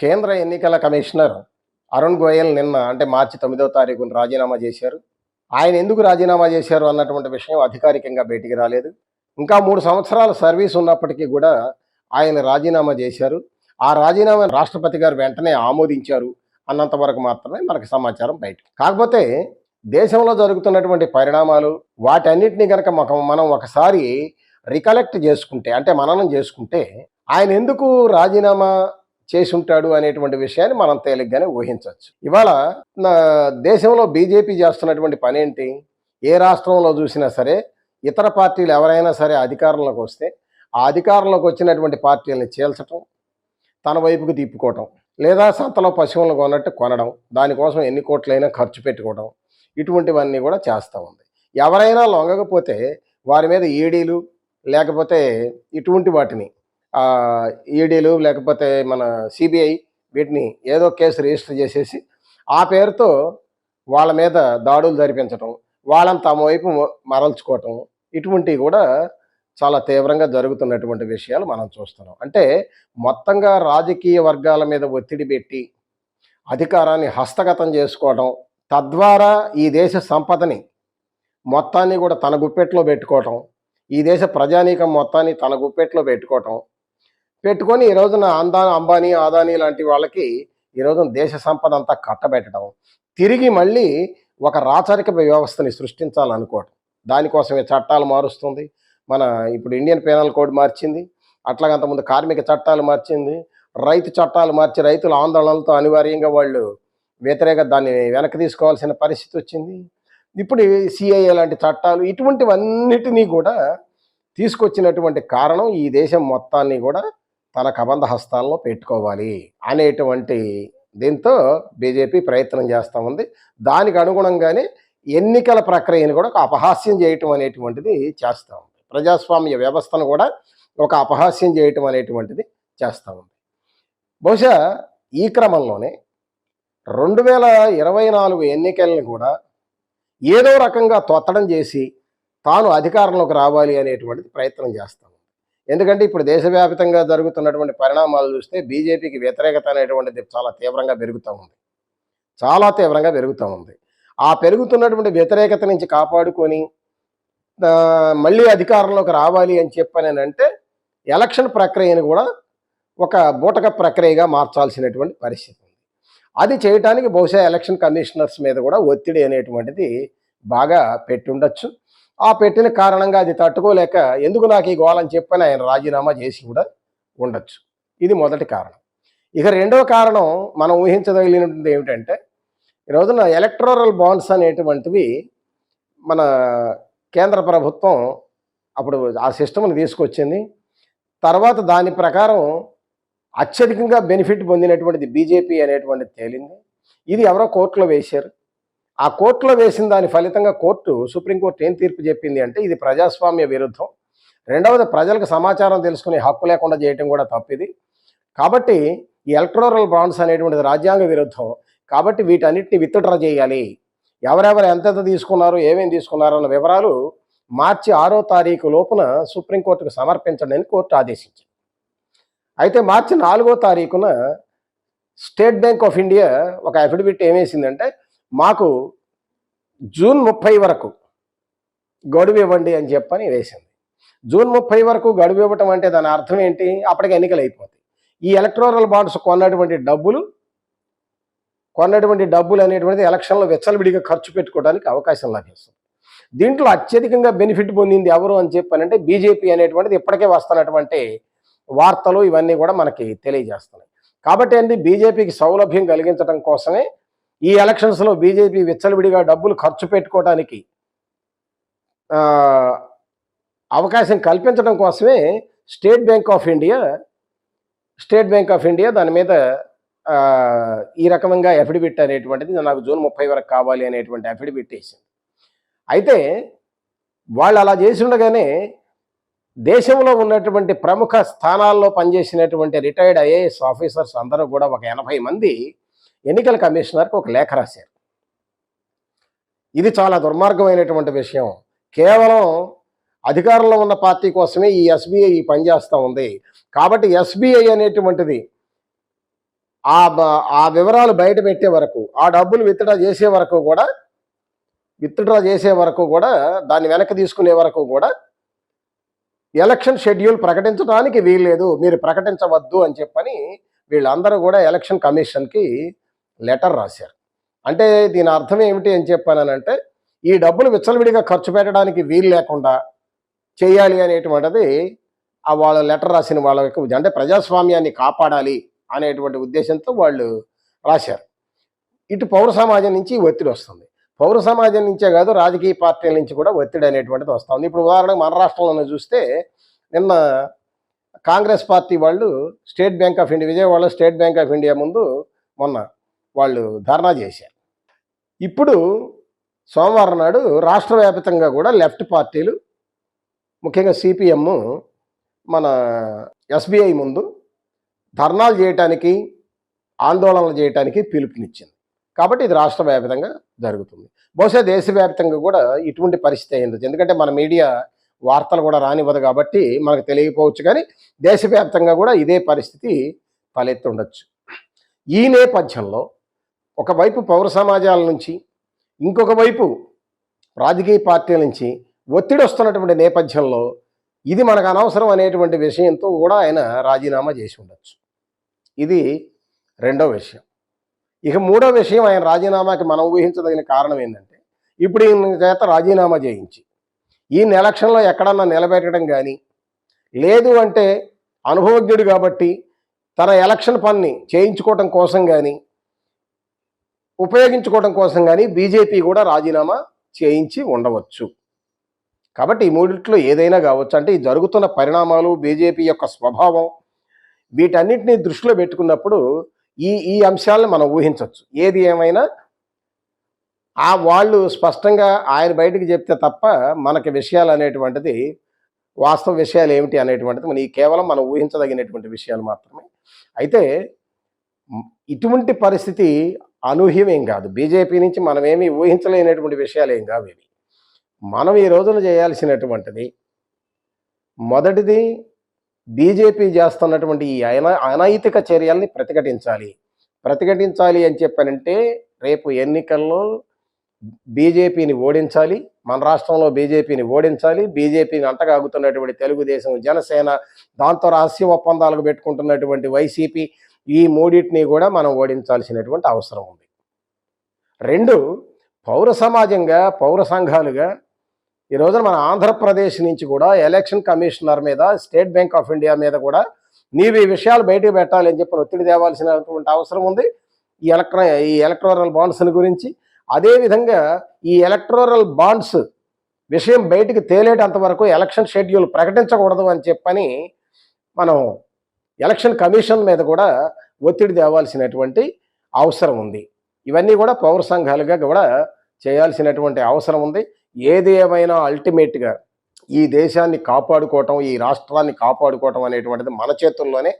కేంద్ర ఎన్నికల కమిషనర్ అరుణ్ గోయల్ నిన్న అంటే మార్చి తొమ్మిదవ తారీఖున రాజీనామా చేశారు. ఆయన ఎందుకు రాజీనామా చేశారు అన్నటువంటి విషయం అధికారికంగా బయటికి రాలేదు. ఇంకా మూడు సంవత్సరాల సర్వీస్ ఉన్నప్పటికీ కూడా ఆయన రాజీనామా చేశారు. ఆ రాజీనామా రాష్ట్రపతి గారు వెంటనే ఆమోదించారు అన్నంత వరకు మాత్రమే మనకు సమాచారం బయట కాకపోతే దేశంలో జరుగుతున్నటువంటి పరిణామాలు వాటన్నిటిని కనుక మనం ఒకసారి రికలెక్ట్ చేసుకుంటే అంటే మననం చేసుకుంటే ఆయన ఎందుకు రాజీనామా చేసి ఉంటాడు అనేటువంటి విషయాన్ని మనం తేలిగ్గానే ఊహించవచ్చు. ఇవాళ నా దేశంలో బీజేపీ చేస్తున్నటువంటి పని ఏంటి ఏ రాష్ట్రంలో చూసినా సరే ఇతర పార్టీలు ఎవరైనా సరే అధికారంలోకి వస్తే ఆ అధికారంలోకి వచ్చినటువంటి పార్టీలని చీల్చటం తన వైపుకు తిప్పుకోవటం లేదా సంతలో పశువులను కొన్నట్టు కొనడం దానికోసం ఎన్ని కోట్లైనా ఖర్చు పెట్టుకోవడం ఇటువంటివన్నీ కూడా చేస్తూ ఉంది. ఎవరైనా లొంగకపోతే వారి మీద ఈడీలు లేకపోతే ఇటువంటి వాటిని ఈడీలు లేకపోతే మన సిబిఐ వీటిని ఏదో కేసు రిజిస్టర్ చేసేసి ఆ పేరుతో వాళ్ళ మీద దాడులు జరిపించటం వాళ్ళని తమ వైపు మరల్చుకోవటం ఇటువంటివి కూడా చాలా తీవ్రంగా జరుగుతున్నటువంటి విషయాలు మనం చూస్తున్నాం. అంటే మొత్తంగా రాజకీయ వర్గాల మీద ఒత్తిడి పెట్టి అధికారాన్ని హస్తగతం చేసుకోవడం తద్వారా ఈ దేశ సంపదని మొత్తాన్ని కూడా తన గుప్పెట్లో పెట్టుకోవటం ఈ దేశ ప్రజానీకం మొత్తాన్ని తన గుప్పెట్లో పెట్టుకోవటం పెట్టుకొని ఈ రోజున అందా అంబానీ ఆదానీ లాంటి వాళ్ళకి ఈ రోజున దేశ సంపద అంతా కట్టబెట్టడం. తిరిగి మళ్ళీ ఒక రాచరిక వ్యవస్థని సృష్టించాలనుకోవటం. దానికోసమే చట్టాలు మారుస్తుంది. మన ఇప్పుడు ఇండియన్ పెనల్ కోడ్ మార్చింది. అట్లాగే అంతకుముందు కార్మిక చట్టాలు మార్చింది. రైతు చట్టాలు మార్చి రైతుల ఆందోళనలతో అనివార్యంగా వాళ్ళు వ్యతిరేక దాన్ని వెనక్కి తీసుకోవాల్సిన పరిస్థితి వచ్చింది. ఇప్పుడు సిఐఏ లాంటి చట్టాలు ఇటువంటివన్నిటినీ కూడా తీసుకొచ్చినటువంటి కారణం ఈ దేశం మొత్తాన్ని కూడా తన కబంధ హస్తాల్లో పెట్టుకోవాలి అనేటువంటి దీంతో బీజేపీ ప్రయత్నం చేస్తూ ఉంది. దానికి అనుగుణంగానే ఎన్నికల ప్రక్రియను కూడా ఒక అపహాస్యం చేయటం అనేటువంటిది చేస్తూ ఉంది. ప్రజాస్వామ్య వ్యవస్థను కూడా ఒక అపహాస్యం చేయటం అనేటువంటిది చేస్తూ ఉంది. బహుశా ఈ క్రమంలోనే రెండు వేల ఇరవై నాలుగు ఎన్నికలను కూడా ఏదో రకంగా తొత్తడం చేసి తాను అధికారంలోకి రావాలి అనేటువంటిది ప్రయత్నం చేస్తాం ఎందుకంటే ఇప్పుడు దేశవ్యాప్తంగా జరుగుతున్నటువంటి పరిణామాలు చూస్తే బీజేపీకి వ్యతిరేకత అనేటువంటిది చాలా తీవ్రంగా పెరుగుతూ ఉంది. చాలా తీవ్రంగా పెరుగుతూ ఉంది. ఆ పెరుగుతున్నటువంటి వ్యతిరేకత నుంచి కాపాడుకొని మళ్ళీ అధికారంలోకి రావాలి అని చెప్పని అంటే ఎలక్షన్ ప్రక్రియను కూడా ఒక బూటక ప్రక్రియగా మార్చాల్సినటువంటి పరిస్థితి ఉంది. అది చేయటానికి బహుశా ఎలక్షన్ కమిషనర్స్ మీద కూడా ఒత్తిడి అనేటువంటిది బాగా పెట్టుండొచ్చు. ఆ పెట్టిన కారణంగా అది తట్టుకోలేక ఎందుకు నాకు ఈ గోళని చెప్పని ఆయన రాజీనామా చేసి కూడా ఉండొచ్చు. ఇది మొదటి కారణం. ఇక రెండవ కారణం మనం ఊహించదగినటువంటి ఏమిటంటే ఈ రోజున ఎలక్ట్రోరల్ బాండ్స్ అనేటువంటివి మన కేంద్ర ప్రభుత్వం అప్పుడు ఆ సిస్టమ్ని తీసుకొచ్చింది. తర్వాత దాని ప్రకారం అత్యధికంగా బెనిఫిట్ పొందినటువంటిది బీజేపీ అనేటువంటిది తేలింది. ఇది ఎవరో కోర్టులో వేశారు. ఆ కోర్టులో వేసిన దాని ఫలితంగా కోర్టు సుప్రీంకోర్టు ఏం తీర్పు చెప్పింది అంటే ఇది ప్రజాస్వామ్య విరుద్ధం. రెండవది ప్రజలకు సమాచారం తెలుసుకునే హక్కు లేకుండా చేయటం కూడా తప్పిది. కాబట్టి ఈ ఎలక్ట్రోరల్ బాండ్స్ అనేటువంటిది రాజ్యాంగ విరుద్ధం. కాబట్టి వీటన్నిటిని విత్డ్రా చేయాలి. ఎవరెవరు ఎంతెంత తీసుకున్నారు ఏమేమి తీసుకున్నారు అన్న వివరాలు మార్చి ఆరో తారీఖు లోపున సుప్రీంకోర్టుకు సమర్పించండి అని కోర్టు ఆదేశించింది. అయితే మార్చి నాలుగో తారీఖున స్టేట్ బ్యాంక్ ఆఫ్ ఇండియా ఒక అఫిడవిట్ ఏమేసిందంటే మాకు జూన్ ముప్పై వరకు గడువు ఇవ్వండి అని చెప్పని వేసింది. జూన్ ముప్పై వరకు గడువు ఇవ్వటం అంటే దాని అర్థం ఏంటి? అప్పటికి ఎన్నికలు అయిపోతాయి. ఈ ఎలక్ట్రోరల్ బాండ్స్ కొన్నటువంటి డబ్బులు కొన్నటువంటి డబ్బులు అనేటువంటిది ఎలక్షన్లో వెచ్చలవిడిగా ఖర్చు పెట్టుకోవడానికి అవకాశం లభిస్తుంది. దీంట్లో అత్యధికంగా బెనిఫిట్ పొందింది ఎవరు అని చెప్పానంటే బీజేపీ అనేటువంటిది ఇప్పటికే వస్తున్నటువంటి వార్తలు ఇవన్నీ కూడా మనకి తెలియజేస్తున్నాయి. కాబట్టి అండి బీజేపీకి సౌలభ్యం కలిగించడం కోసమే ఈ ఎలక్షన్స్లో బీజేపీ విచ్చలవిడిగా డబ్బులు ఖర్చు పెట్టుకోవడానికి అవకాశం కల్పించడం కోసమే State Bank of India State Bank of India దాని మీద ఈ రకంగా అఫిడవిట్ అనేటువంటిది నాకు జూన్ ముప్పై వరకు కావాలి అనేటువంటి అఫిడవిట్ వేసింది. అయితే వాళ్ళు అలా చేసి ఉండగానే దేశంలో ఉన్నటువంటి ప్రముఖ స్థానాల్లో పనిచేసినటువంటి రిటైర్డ్ ఐఏఎస్ ఆఫీసర్స్ అందరూ కూడా ఒక ఎనభై మంది ఎన్నికల కమిషనర్కి ఒక లేఖ రాశారు. ఇది చాలా దుర్మార్గమైనటువంటి విషయం. కేవలం అధికారంలో ఉన్న పార్టీ కోసమే ఈ ఎస్బీఐ పనిచేస్తూ ఉంది. కాబట్టి ఎస్బీఐ అనేటువంటిది ఆ ఆ వివరాలు బయట పెట్టే వరకు ఆ డబ్బులు విత్డ్రా చేసే వరకు కూడా విత్డ్రా చేసే వరకు కూడా దాన్ని వెనక్కి తీసుకునే వరకు కూడా ఎలక్షన్ షెడ్యూల్ ప్రకటించడానికి వీల్లేదు. మీరు ప్రకటించవద్దు అని చెప్పని వీళ్ళందరూ కూడా ఎలక్షన్ కమిషన్కి లెటర్ రాశారు. అంటే దీని అర్థం ఏమిటి అని చెప్పానంటే ఈ డబ్బులు విచ్చలవిడిగా ఖర్చు పెట్టడానికి వీలు లేకుండా చేయాలి అనేటువంటిది ఆ వాళ్ళ లెటర్ రాసిన వాళ్ళ యొక్క అంటే ప్రజాస్వామ్యాన్ని కాపాడాలి అనేటువంటి ఉద్దేశంతో వాళ్ళు రాశారు. ఇటు పౌర సమాజం నుంచి ఒత్తిడి వస్తుంది. పౌర సమాజం నుంచే కాదు రాజకీయ పార్టీల నుంచి కూడా ఒత్తిడి అనేటువంటిది వస్తుంది. ఇప్పుడు ఉదాహరణకు మన రాష్ట్రంలోనే చూస్తే నిన్న కాంగ్రెస్ పార్టీ వాళ్ళు స్టేట్ బ్యాంక్ ఆఫ్ ఇండియా విజయవాడలో స్టేట్ బ్యాంక్ ఆఫ్ ఇండియా ముందు మొన్న వాళ్ళు ధర్నా చేశారు. ఇప్పుడు సోమవారం నాడు రాష్ట్ర వ్యాప్తంగా కూడా లెఫ్ట్ పార్టీలు ముఖ్యంగా సిపిఎం మన ఎస్బీఐ ముందు ధర్నాలు చేయటానికి ఆందోళనలు చేయటానికి పిలుపునిచ్చింది. కాబట్టి ఇది రాష్ట్ర వ్యాప్తంగా జరుగుతుంది. బహుశా దేశవ్యాప్తంగా కూడా ఇటువంటి పరిస్థితి అయింది ఎందుకంటే మన మీడియా వార్తలు కూడా రానివ్వదు కాబట్టి మనకు తెలియకపోవచ్చు కానీ దేశవ్యాప్తంగా కూడా ఇదే పరిస్థితి తలెత్తుండొచ్చు. ఈ నేపథ్యంలో ఒకవైపు పౌర సమాజాల నుంచి ఇంకొక వైపు రాజకీయ పార్టీల నుంచి ఒత్తిడి వస్తున్నటువంటి నేపథ్యంలో ఇది మనకు అనవసరం అనేటువంటి విషయంతో కూడా ఆయన రాజీనామా చేసి ఉండొచ్చు. ఇది రెండో విషయం. ఇక మూడో విషయం ఆయన రాజీనామాకి మనం ఊహించదగిన కారణం ఏంటంటే ఇప్పుడు ఈయన చేత రాజీనామా చేయించి ఈయన ఎలక్షన్లో ఎక్కడన్నా నిలబెట్టడం కానీ లేదు అంటే అనుభవజ్ఞుడు కాబట్టి తన ఎలక్షన్ పని చేయించుకోవటం కోసం కానీ ఉపయోగించుకోవడం కోసం కానీ బీజేపీ కూడా రాజీనామా చేయించి ఉండవచ్చు. కాబట్టి ఈ మూడిట్లో ఏదైనా కావచ్చు. అంటే ఈ జరుగుతున్న పరిణామాలు బీజేపీ యొక్క స్వభావం వీటన్నిటిని దృష్టిలో పెట్టుకున్నప్పుడు ఈ ఈ అంశాలను మనం ఊహించవచ్చు. ఏది ఏమైనా ఆ వాళ్ళు స్పష్టంగా ఆయన బయటికి చెప్తే తప్ప మనకి విషయాలు అనేటువంటిది వాస్తవ విషయాలు ఏమిటి అనేటువంటిది మన ఈ కేవలం మనం ఊహించదగినటువంటి విషయాలు మాత్రమే. అయితే ఇటువంటి పరిస్థితి అనూహ్యమేం కాదు. బీజేపీ నుంచి మనమేమి ఊహించలేనటువంటి విషయాలు ఏం కావు ఇవి. మనం ఈ రోజున చేయాల్సినటువంటిది మొదటిది బీజేపీ చేస్తున్నటువంటి ఈ అన అనైతిక చర్యల్ని ప్రతిఘటించాలి. ప్రతిఘటించాలి అని చెప్పానంటే రేపు ఎన్నికల్లో బీజేపీని ఓడించాలి. మన రాష్ట్రంలో బీజేపీని ఓడించాలి. బీజేపీని అంటగాగుతున్నటువంటి తెలుగుదేశం జనసేన దాంతో రహస్య ఒప్పందాలకు పెట్టుకుంటున్నటువంటి వైసీపీ ఈ మూడింటిని కూడా మనం ఓడించాల్సినటువంటి అవసరం ఉంది. రెండు పౌర సమాజంగా పౌర సంఘాలుగా ఈ రోజున మన ఆంధ్రప్రదేశ్ నుంచి కూడా ఎలక్షన్ కమిషనర్ మీద స్టేట్ బ్యాంక్ ఆఫ్ ఇండియా మీద కూడా నీవు ఈ విషయాలు బయటకు పెట్టాలి అని చెప్పి ఒత్తిడి తేవాల్సినటువంటి అవసరం ఉంది. ఈ ఎలక్ట్రా ఈ ఎలక్ట్రోరల్ బాండ్స్ని గురించి అదేవిధంగా ఈ ఎలక్ట్రోరల్ బాండ్స్ విషయం బయటికి తేలేటంత వరకు ఎలక్షన్ షెడ్యూల్ ప్రకటించకూడదు అని చెప్పని మనం ఎలక్షన్ కమిషన్ మీద కూడా ఒత్తిడి తేవాల్సినటువంటి అవసరం ఉంది. ఇవన్నీ కూడా పౌర సంఘాలుగా కూడా చేయాల్సినటువంటి అవసరం ఉంది. ఏది ఏమైనా అల్టిమేట్గా ఈ దేశాన్ని కాపాడుకోవటం ఈ రాష్ట్రాన్ని కాపాడుకోవటం అనేటువంటిది మన చేతుల్లోనే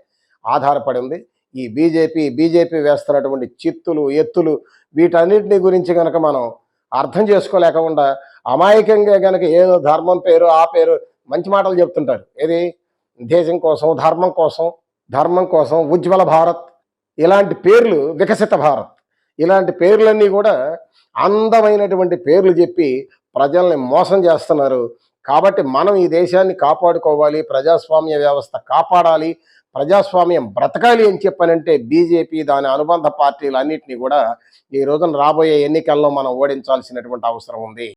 ఆధారపడి ఉంది. ఈ బీజేపీ బీజేపీ వేస్తున్నటువంటి చిత్తులు ఎత్తులు వీటన్నిటిని గురించి కనుక మనం అర్థం చేసుకోలేకుండా అమాయకంగా కనుక ఏదో ధర్మం పేరు ఆ పేరు మంచి మాటలు చెప్తుంటారు. ఏది? దేశం కోసం ధర్మం కోసం ధర్మం కోసం ఉజ్వల భారత్. ఇలాంటి పేర్లు వికసిత భారత్. ఇలాంటి పేర్లన్నీ కూడా అందమైనటువంటి పేర్లు చెప్పి ప్రజల్ని మోసం చేస్తున్నారు. కాబట్టి మనం ఈ దేశాన్ని కాపాడుకోవాలి ప్రజాస్వామ్య వ్యవస్థ కాపాడాలి ప్రజాస్వామ్యం బ్రతకాలి అని చెప్పానంటే బీజేపీ దాని అనుబంధ పార్టీలు అన్నింటినీ కూడా ఈ రోజున రాబోయే ఎన్నికల్లో మనం ఓడించాల్సినటువంటి అవసరం ఉంది.